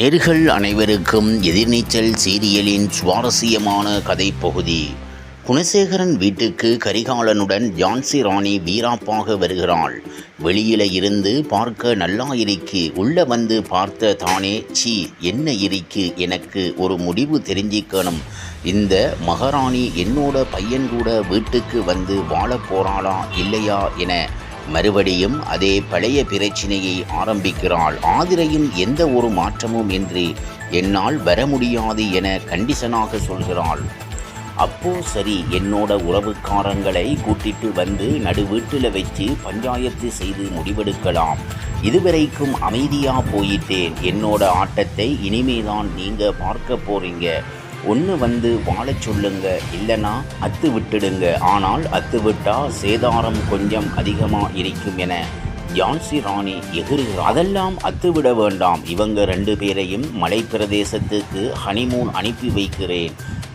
நேர்கள் அனைவருக்கும் எதிர்நீச்சல் சீரியலின் சுவாரஸ்யமான கதைப்பகுதி. குணசேகரன் வீட்டுக்கு கரிகாலனுடன் ஜான்சி ராணி வீராப்பாக வருகிறாள். வெளியில இருந்து பார்க்க நல்லா இருக்கு உள்ள வந்து பார்த்த தானே சி என்ன இருக்கு எனக்கு ஒரு முடிவு தெரிஞ்சிக்கணும். இந்த மகாராணி என்னோட பையன் கூட வீட்டுக்கு வந்து வாழப் போறாளா இல்லையா என மறுபடியும் அதே பழைய பிரச்சினையை ஆரம்பிக்கிறாள். ஆதிரையும் எந்த ஒரு மாற்றமும் இன்றி என்னால் வர முடியாது என கண்டிஷனாக சொல்கிறாள். அப்போ சரி என்னோட உறவுக்காரங்களை கூட்டிட்டு வந்து நடு வீட்டில் வச்சு பஞ்சாயத்து செய்து முடிவெடுக்கலாம். இதுவரைக்கும் அமைதியாக போயிட்டேன். என்னோட ஆட்டத்தை இனிமேதான் நீங்கள் பார்க்க போறீங்க. ஒன்று வந்து வாழச் சொல்லுங்க இல்லைனா அத்து விட்டுடுங்க. ஆனால் அத்து விட்டால் சேதாரம் கொஞ்சம் அதிகமாக இருக்கும் என ஜான்சி ராணி எகிறுகிறார். அதெல்லாம் அத்துவிட வேண்டாம். இவங்க ரெண்டு பேரையும் மலை பிரதேசத்துக்கு ஹனிமூன் அனுப்பி வைக்கிறேன்.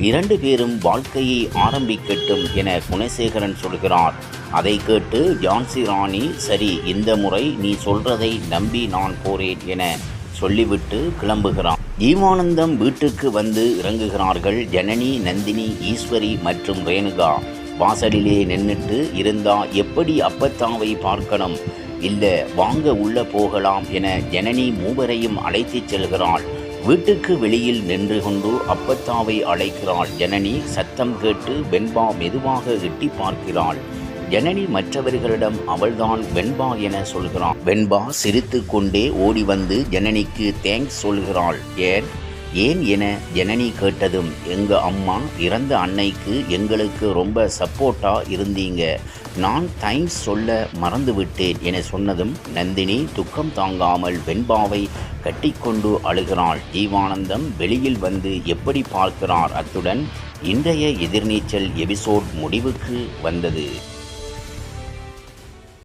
இரண்டு பேரும் வாழ்க்கையை ஆரம்பிக்கட்டும் என குணசேகரன் சொல்கிறார். அதை கேட்டு ஜான்சி ராணி சரி இந்த முறை நீ சொல்றதை நம்பி நான் போறேன் என சொல்லிவிட்டு கிளம்புகிறான். ஜீவானந்தம் வீட்டுக்கு வந்து இறங்குகிறார்கள் ஜனனி நந்தினி ஈஸ்வரி மற்றும் ரேணுகா. வாசலிலே நின்றுட்டு இருந்தா எப்படி அப்பத்தாவை பார்க்கணும்? இல்லை வாங்க உள்ள போகலாம் என ஜனனி மூவரையும் அழைத்துச் செல்கிறாள். வீட்டுக்கு வெளியில் நின்று கொண்டு அப்பத்தாவை அழைக்கிறாள் ஜனனி. சத்தம் கேட்டு வெண்பா மெதுவாக எட்டி பார்க்கிறாள். ஜனனி மற்றவர்களிடம் அவள்தான் வெண்பா என சொல்கிறான். வெண்பா சிரித்து கொண்டே ஓடி வந்து ஜனனிக்கு தேங்க்ஸ் சொல்கிறாள். ஏன்? ஏன் என ஜனனி கேட்டதும் எங்க அம்மா இறந்த அன்னைக்கு எங்களுக்கு ரொம்ப சப்போர்ட்டா இருந்தீங்க. நான் தேங்க்ஸ் சொல்ல மறந்துவிட்டேன் என சொன்னதும் நந்தினி துக்கம் தாங்காமல் வெண்பாவை கட்டிக்கொண்டு அழுகிறாள். ஜீவானந்தம் வெளியில் வந்து எப்படி பார்க்கிறார்? அத்துடன் இன்றைய எதிர்நீச்சல் எபிசோட் முடிவுக்கு வந்தது.